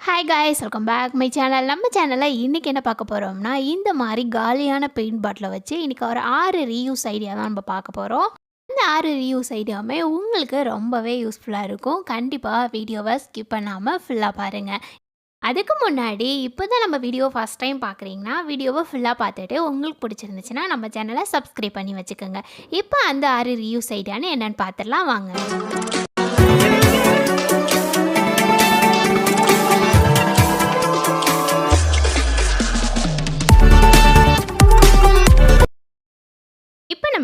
Hi guys welcome back my channel நம்ம சேனலில் இன்றைக்கி என்ன பார்க்க போகிறோம்னா இந்த மாதிரி காலியான பெயிண்ட் பாட்டிலை வச்சு இன்றைக்கி ஒரு ஆறு ரீயூஸ் ஐடியா தான் நம்ம பார்க்க போகிறோம் இந்த ஆறு ரீயூஸ் ஐடியாவுமே உங்களுக்கு ரொம்பவே யூஸ்ஃபுல்லாக இருக்கும். கண்டிப்பாக வீடியோவை ஸ்கிப் பண்ணாமல் ஃபுல்லாக பாருங்கள் அதுக்கு முன்னாடி இப்போ தான் நம்ம வீடியோ ஃபஸ்ட் டைம் பார்க்குறீங்கன்னா வீடியோவை ஃபுல்லாக பார்த்துட்டு உங்களுக்கு பிடிச்சிருந்துச்சுன்னா நம்ம சேனலை சப்ஸ்கிரைப் பண்ணி வச்சுக்கோங்க. இப்போ அந்த ஆறு ரீயூஸ் ஐடியான்னு என்னென்னு பார்த்துடலாம். வாங்க.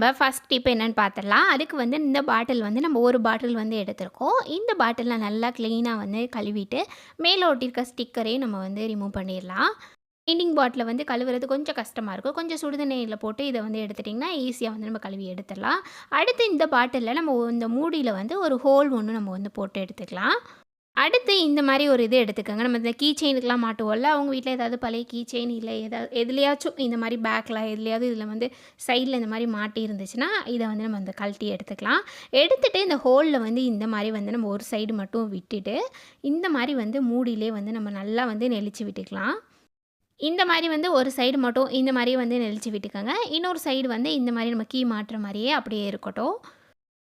நம்ம ஃபஸ்ட் டிப் என்னென்னு பார்த்துடலாம் அதுக்கு வந்து இந்த பாட்டில் வந்து நம்ம ஒரு பாட்டில் வந்து எடுத்திருக்கோம். இந்த பாட்டிலில் நல்லா க்ளீனாக வந்து கழுவிட்டு மேலே ஒட்டியிருக்க ஸ்டிக்கரையும் நம்ம வந்து ரிமூவ் பண்ணிடலாம் பெயிண்டிங் பாட்டில் வந்து கழுவுறது கொஞ்சம் கஷ்டமாக இருக்கும். கொஞ்சம் சுடுதண்ணீரில் போட்டு இதை வந்து எடுத்துட்டிங்கன்னா ஈஸியாக வந்து நம்ம கழுவி எடுத்துடலாம். அடுத்து இந்த பாட்டிலில் நம்ம இந்த மூடியில் வந்து ஒரு ஹோல் ஒன்று நம்ம வந்து போட்டு எடுத்துக்கலாம். அடுத்து இந்த மாதிரி ஒரு இது எடுத்துக்கோங்க. நம்ம இந்த கீ செயினுக்கெலாம் மாட்டுவோம்ல அவங்க வீட்டில் ஏதாவது பழைய கீ செயின் இல்லை ஏதாவது எதுலையாச்சும் இந்த மாதிரி பேக்கில் எதுலையாவது இதில் வந்து சைடில் இந்த மாதிரி மாட்டி இருந்துச்சுன்னா இதை வந்து நம்ம அந்த கழட்டி எடுத்துக்கலாம். எடுத்துகிட்டு இந்த ஹோலில் வந்து இந்த மாதிரி வந்து நம்ம ஒரு சைடு மட்டும் விட்டுட்டு இந்த மாதிரி வந்து மூடியிலே வந்து நம்ம நல்லா வந்து நெளிச்சு விட்டுக்கலாம். இந்த மாதிரி வந்து ஒரு சைடு மட்டும் இந்த மாதிரி வந்து நெளிச்சு விட்டுக்கோங்க. இன்னொரு சைடு வந்து இந்த மாதிரி நம்ம கீ மாட்டுற மாதிரியே அப்படியே இருக்கட்டும்.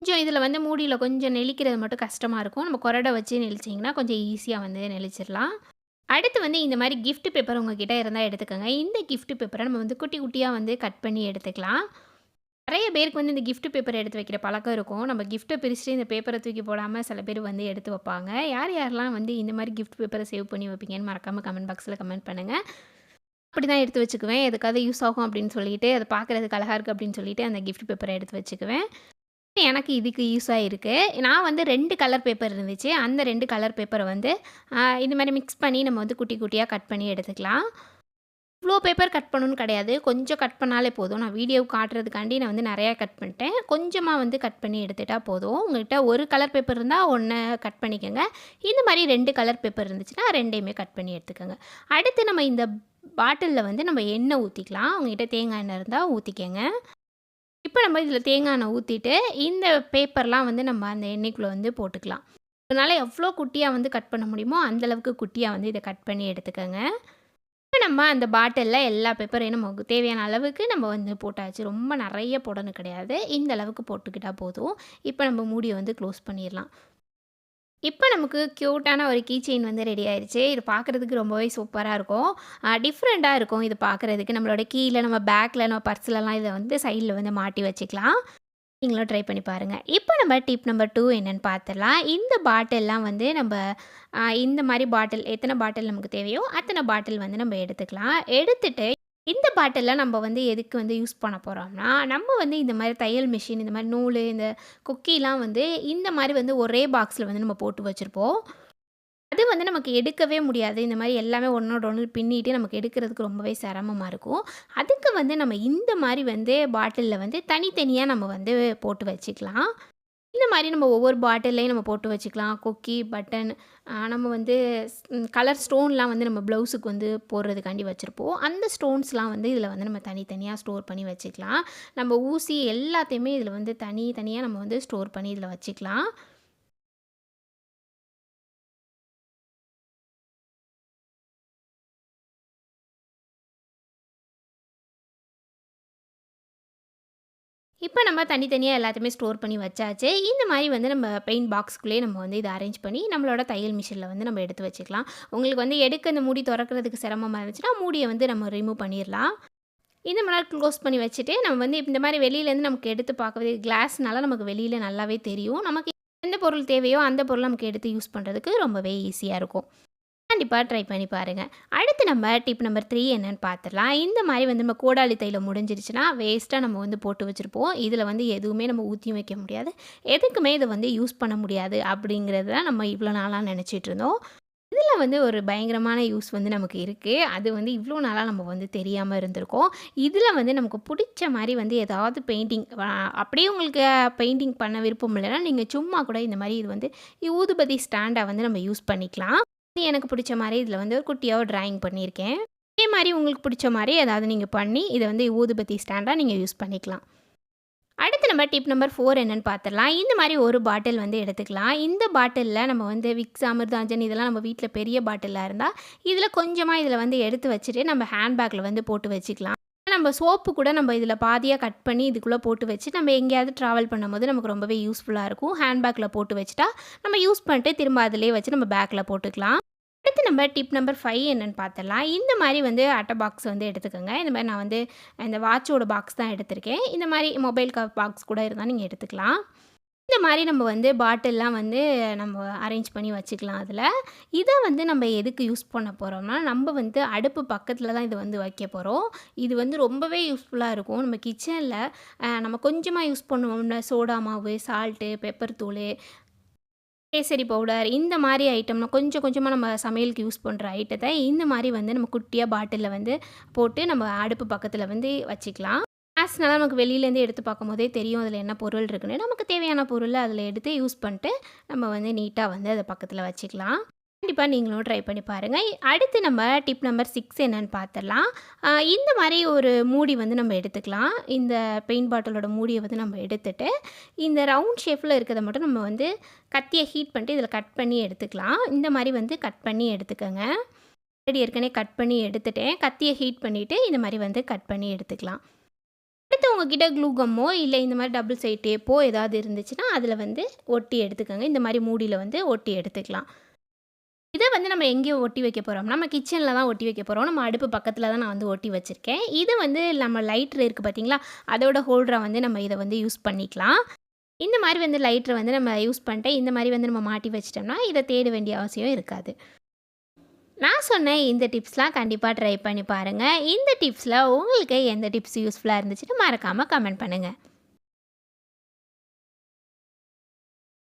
கொஞ்சம் இதில் வந்து மூடியில் கொஞ்சம் நெளிக்கிறது மட்டும் கஷ்டமாக இருக்கும். நம்ம கொரடை வச்சு நெளிச்சிங்கன்னா கொஞ்சம் ஈஸியாக வந்து நெளிச்சிடலாம். அடுத்து வந்து இந்த மாதிரி கிஃப்ட் பேப்பர் உங்ககிட்ட இருந்தால் எடுத்துக்கோங்க. இந்த கிஃப்ட் பேப்பரை நம்ம வந்து குட்டி குட்டியாக வந்து கட் பண்ணி எடுத்துக்கலாம். நிறைய பேருக்கு வந்து இந்த கிஃப்ட் பேப்பர் எடுத்து வைக்கிற பழக்கம் இருக்கும். நம்ம கிஃப்ட்டை பிரிச்சுட்டு இந்த பேப்பரை தூக்கி போடாமல் சில பேர் வந்து எடுத்து வைப்பாங்க. யார் யாரெல்லாம் வந்து இந்த மாதிரி கிஃப்ட் பேப்பரை சேவ் பண்ணி வைப்பீங்கன்னு மறக்காமல் கமெண்ட் பாக்ஸில் கமெண்ட் பண்ணுங்கள் அப்படி தான் எடுத்து வச்சுக்குவேன். எதுக்காவது யூஸ் ஆகும் அப்படின்னு சொல்லிட்டு அதை பார்க்குறதுக்கு அழகாக இருக்குது அப்படின்னு சொல்லிட்டு அந்த கிஃப்ட் பேப்பரை எடுத்து வச்சுக்குவேன். எனக்கு இதுக்கு யூஸாக இருக்குது நான் வந்து ரெண்டு கலர் பேப்பர் இருந்துச்சு. அந்த ரெண்டு கலர் பேப்பரை வந்து இது மாதிரி மிக்ஸ் பண்ணி நம்ம வந்து குட்டி குட்டியாக கட் பண்ணி எடுத்துக்கலாம். இவ்வளோ பேப்பர் கட் பண்ணணும்னு கிடையாது. கொஞ்சம் கட் பண்ணாலே போதும். நான் வீடியோ காட்டுறதுக்காண்டி நான் வந்து நிறையா கட் பண்ணிட்டேன். கொஞ்சமாக வந்து கட் பண்ணி எடுத்துட்டால் போதும். உங்கள்கிட்ட ஒரு கலர் பேப்பர் இருந்தால் ஒன்று கட் பண்ணிக்கோங்க. இந்த மாதிரி ரெண்டு கலர் பேப்பர் இருந்துச்சுன்னா ரெண்டையுமே கட் பண்ணி எடுத்துக்கோங்க. அடுத்து நம்ம இந்த பாட்டிலில் வந்து நம்ம எண்ணெய் ஊற்றிக்கலாம் உங்கள்கிட்ட தேங்காய் எண்ணெய் இருந்தால் ஊற்றிக்கோங்க இப்போ நம்ம இதில் தேங்காய் எண்ணெய் ஊற்றிட்டு இந்த பேப்பர்லாம் வந்து நம்ம அந்த எண்ணெய்க்குள்ளே வந்து போட்டுக்கலாம். அதனால் எவ்வளோ குட்டியாக வந்து கட் பண்ண முடியுமோ அந்த அளவுக்கு குட்டியாக வந்து இதை கட் பண்ணி எடுத்துக்கோங்க. இப்போ நம்ம அந்த பாட்டிலில் எல்லா பேப்பரையும் நமக்கு தேவையான அளவுக்கு நம்ம வந்து போட்டாச்சு. ரொம்ப நிறைய போடணும் கிடையாது. இந்த அளவுக்கு போட்டுக்கிட்டால் போதும். இப்போ நம்ம மூடியை வந்து க்ளோஸ் பண்ணிடலாம். இப்போ நமக்கு க்யூட்டான ஒரு கீ செயின் வந்து ரெடி ஆயிடுச்சு இது பார்க்குறதுக்கு ரொம்பவே சூப்பராக இருக்கும். டிஃப்ரெண்ட்டாக இருக்கும் இது பார்க்குறதுக்கு. நம்மளோட கீழே நம்ம பேக்கில் நம்ம பர்ஸ்லலாம் இதை வந்து சைடில் வந்து மாட்டி வச்சுக்கலாம். நீங்களும் ட்ரை பண்ணி பாருங்கள் இப்போ நம்ம டிப் நம்பர் டூ என்னென்னு பார்த்துடலாம். இந்த பாட்டில்லாம் வந்து நம்ம இந்த மாதிரி பாட்டில் எத்தனை பாட்டில் நமக்கு தேவையோ அத்தனை பாட்டில் வந்து நம்ம எடுத்துக்கலாம். எடுத்துகிட்டு இந்த பாட்டிலில் நம்ம வந்து எதுக்கு வந்து யூஸ் பண்ண போகிறோம்னா நம்ம வந்து இந்த மாதிரி தையல் மிஷின் இந்த மாதிரி நூல் இந்த குக்கிலாம் வந்து இந்த மாதிரி வந்து ஒரே பாக்ஸில் வந்து நம்ம போட்டு வச்சுருப்போம். அது வந்து நமக்கு எடுக்கவே முடியாது. இந்த மாதிரி எல்லாமே ஒன்றோட ஒன்று பின்னிட்டு நமக்கு எடுக்கிறதுக்கு ரொம்பவே சிரமமாக இருக்கும். அதுக்கு வந்து நம்ம இந்த மாதிரி வந்து பாட்டிலில் வந்து தனித்தனியாக நம்ம வந்து போட்டு வச்சுக்கலாம். இந்த மாதிரி நம்ம ஒவ்வொரு பாட்டில்லையும் நம்ம போட்டு வச்சுக்கலாம். கொக்கி பட்டன் நம்ம வந்து கலர் ஸ்டோன்லாம் வந்து நம்ம ப்ளவுஸுக்கு வந்து போடுறதுக்காண்டி வச்சுருப்போம். அந்த ஸ்டோன்ஸ்லாம் வந்து இதில் வந்து நம்ம தனித்தனியாக ஸ்டோர் பண்ணி வச்சுக்கலாம். நம்ம ஊசி எல்லாத்தையுமே இதில் வந்து தனி தனியாக நம்ம வந்து ஸ்டோர் பண்ணி இதில் வச்சுக்கலாம். இப்போ நம்ம தனித்தனியாக எல்லாத்தையுமே ஸ்டோர் பண்ணி வச்சாச்சு. இந்த மாதிரி வந்து நம்ம பெயிண்ட் பாக்ஸ்க்குள்ளேயே நம்ம வந்து இதை அரேஞ்ச் பண்ணி நம்மளோட தையல் மிஷினில் வந்து நம்ம எடுத்து வச்சுக்கலாம். உங்களுக்கு வந்து எடுக்க அந்த மூடி திறக்கிறதுக்கு சிரமமாக இருந்துச்சுன்னா மூடியை வந்து நம்ம ரிமூவ் பண்ணிடலாம். இந்த மாதிரி க்ளோஸ் பண்ணி வச்சுட்டு நம்ம வந்து இந்த மாதிரி வெளியிலேருந்து நமக்கு எடுத்து பார்க்கவே கிளாஸ்னால நமக்கு வெளியில் நல்லாவே தெரியும். நமக்கு எந்த பொருள் தேவையோ அந்த பொருள் நமக்கு எடுத்து யூஸ் பண்ணுறதுக்கு ரொம்பவே ஈஸியாக இருக்கும். கண்டிப்பாக ட்ரை பண்ணி பாருங்கள் அடுத்து நம்ம டிப் நம்பர் த்ரீ என்னன்னு பார்த்துடலாம் இந்த மாதிரி வந்து நம்ம கோடாலி தையில் முடிஞ்சிருச்சுன்னா வேஸ்ட்டாக நம்ம வந்து போட்டு வச்சுருப்போம். இதில் வந்து எதுவுமே நம்ம ஊற்றியும் வைக்க முடியாது. எதுக்குமே இதை வந்து யூஸ் பண்ண முடியாது அப்படிங்கிறது தான் நம்ம இவ்வளோ நாளாக நினச்சிட்டு இருந்தோம். இதில் வந்து ஒரு பயங்கரமான யூஸ் வந்து நமக்கு இருக்குது அது வந்து இவ்வளோ நாளாக நம்ம வந்து தெரியாமல் இருந்திருக்கோம். இதில் வந்து நமக்கு பிடிச்ச மாதிரி வந்து ஏதாவது பெயிண்டிங் அப்படியே உங்களுக்கு பெயிண்டிங் பண்ண விருப்பம் இல்லைன்னா நீங்கள் சும்மா கூட இந்த மாதிரி இது வந்து ஊதுபதி ஸ்டாண்டாக வந்து நம்ம யூஸ் பண்ணிக்கலாம். இது எனக்கு பிடிச்ச மாதிரி இதில் வந்து ஒரு குட்டியாக ட்ராயிங் பண்ணியிருக்கேன் இதே மாதிரி உங்களுக்கு பிடிச்ச மாதிரி ஏதாவது நீங்கள் பண்ணி இதை வந்து ஊதுபத்தி ஸ்டாண்டாக நீங்கள் யூஸ் பண்ணிக்கலாம் அடுத்து நம்ம டிப் நம்பர் ஃபோர் என்னன்னு பார்த்துடலாம். இந்த மாதிரி ஒரு பாட்டில் வந்து எடுத்துக்கலாம். இந்த பாட்டிலில் நம்ம வந்து விக்ஸ், அமிர்தாஞ்சன் இதெல்லாம் நம்ம வீட்டில் பெரிய பாட்டிலாக இருந்தால் இதில் கொஞ்சமாக இதில் வந்து எடுத்து வச்சுட்டு நம்ம ஹேண்ட் வந்து போட்டு வச்சுக்கலாம். நம்ம சோப்பு கூட நம்ம இதில் பாதியாக கட் பண்ணி இதுக்குள்ளே போட்டு வச்சு நம்ம எங்கேயாவது ட்ராவல் பண்ணும்போது நமக்கு ரொம்பவே யூஸ்ஃபுல்லாக இருக்கும். ஹேண்ட் போட்டு வச்சுட்டா, நம்ம யூஸ் பண்ணிட்டு திரும்ப அதிலே வச்சு நம்ம பேக்கில் போட்டுக்கலாம். அடுத்து நம்ம டிப் நம்பர் ஃபைவ் என்னென்னு பார்த்துடலாம். இந்த மாதிரி வந்து அட்டை பாக்ஸ் வந்து எடுத்துக்கோங்க இந்த மாதிரி நான் வந்து இந்த வாட்சோட பாக்ஸ் தான் எடுத்திருக்கேன். இந்த மாதிரி மொபைல் கவர் பாக்ஸ் கூட இருந்தால் நீங்கள் எடுத்துக்கலாம். இந்த மாதிரி நம்ம வந்து பாட்டில்லாம் வந்து நம்ம அரேஞ்ச் பண்ணி வச்சுக்கலாம் அதில் இதை வந்து நம்ம எதுக்கு யூஸ் பண்ண போகிறோம்னா நம்ம வந்து அடுப்பு பக்கத்தில் தான் இது வந்து வைக்க போகிறோம் இது வந்து ரொம்பவே யூஸ்ஃபுல்லாக இருக்கும். நம்ம கிச்சனில் நம்ம கொஞ்சமாக யூஸ் பண்ணுவோம்ல சோடா மாவு, சால்ட்டு, பெப்பர் தூள் கேசரி பவுடர் இந்த மாதிரி ஐட்டம்னா கொஞ்சம் கொஞ்சமாக நம்ம சமையலுக்கு யூஸ் பண்ணுற ஐட்டத்தை இந்த மாதிரி வந்து நம்ம குட்டியாக பாட்டிலில் வந்து போட்டு நம்ம அடுப்பு பக்கத்தில் வந்து வச்சுக்கலாம். கிளாஸ்னால நமக்கு வெளியிலேருந்து எடுத்து பார்க்கும்போதே தெரியும் அதில் என்ன பொருள் இருக்குன்னு. நமக்கு தேவையான பொருளை அதில் எடுத்து யூஸ் பண்ணிட்டு நம்ம வந்து நீட்டாக வந்து அதை பக்கத்தில் வச்சுக்கலாம். கண்டிப்பாக நீங்களும் ட்ரை பண்ணி பாருங்கள் அடுத்து நம்ம டிப் நம்பர் சிக்ஸ் என்னன்னு பார்த்துடலாம். இந்த மாதிரி ஒரு மூடி வந்து நம்ம எடுத்துக்கலாம். இந்த பெயிண்ட் பாட்டிலோட மூடியை வந்து நம்ம எடுத்துட்டு, இந்த ரவுண்ட் ஷேப்பில் இருக்கிறத மட்டும் நம்ம வந்து கத்தியை ஹீட் பண்ணிட்டு இதில் கட் பண்ணி எடுத்துக்கலாம். இந்த மாதிரி வந்து கட் பண்ணி எடுத்துக்கோங்க ஆல்ரெடி ஏற்கனவே கட் பண்ணி எடுத்துட்டேன். கத்தியை ஹீட் பண்ணிவிட்டு இந்த மாதிரி வந்து கட் பண்ணி எடுத்துக்கலாம். உங்ககிட்ட க்ளூ இல்லை இந்த மாதிரி டபுள் சைட் டேப்போ ஏதாவது இருந்துச்சுன்னா, அதில் வந்து ஒட்டி எடுத்துக்கோங்க இந்த மாதிரி மூடியில் வந்து ஒட்டி எடுத்துக்கலாம். இதை வந்து நம்ம எங்கே ஒட்டி வைக்க போகிறோம் நம்ம கிச்சனில் தான் ஒட்டி வைக்க போகிறோம் நம்ம அடுப்பு பக்கத்தில் தான் நான் வந்து ஒட்டி வச்சுருக்கேன் இது வந்து நம்ம லைட்ரு இருக்குது பார்த்தீங்களா, அதோட ஹோல்டரை வந்து நம்ம இதை வந்து யூஸ் பண்ணிக்கலாம். இந்த மாதிரி வந்து லைட்டர வந்து நம்ம யூஸ் பண்ணிட்டு, இந்த மாதிரி வந்து நம்ம மாட்டி வச்சிட்டோம்னா இதை தேட வேண்டிய அவசியம் இருக்காது. நான் சொன்ன இந்த டிப்ஸ்லாம் கண்டிப்பாக ட்ரை பண்ணி பாருங்கள் இந்த டிப்ஸில் உங்களுக்கு எந்த டிப்ஸ் யூஸ்ஃபுல்லாக இருந்துச்சுன்னு மறக்காமல் கமெண்ட் பண்ணுங்கள்